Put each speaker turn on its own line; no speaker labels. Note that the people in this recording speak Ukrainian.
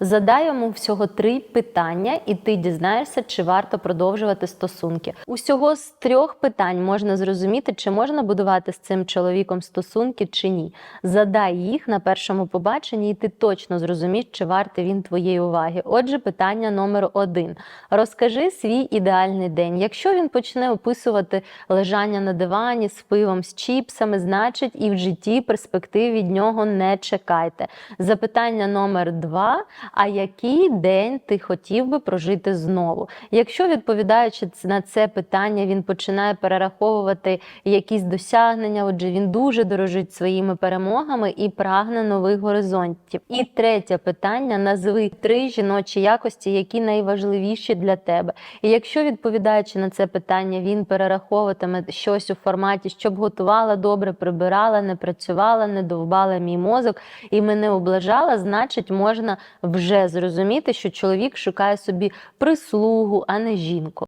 Задай йому всього три питання, і ти дізнаєшся, чи варто продовжувати стосунки. Усього з трьох питань можна зрозуміти, чи можна будувати з цим чоловіком стосунки чи ні. Задай їх на першому побаченні, і ти точно зрозумієш, чи вартий він твоєї уваги. Отже, питання номер один: розкажи свій ідеальний день. Якщо він почне описувати лежання на дивані з пивом, з чіпсами, значить і в житті перспектив від нього не чекайте. Запитання номер два: а який день ти хотів би прожити знову? Якщо відповідаючи на це питання, він починає перераховувати якісь досягнення, отже, він дуже дорожить своїми перемогами і прагне нових горизонтів. І третє питання: назви три жіночі якості, які найважливіші для тебе. І якщо відповідаючи на це питання, він перераховуватиме щось у форматі, щоб готувала добре, прибирала, не працювала, не довбала мій мозок і мене облажала, значить, можна вже зрозуміти, що чоловік шукає собі прислугу, а не жінку.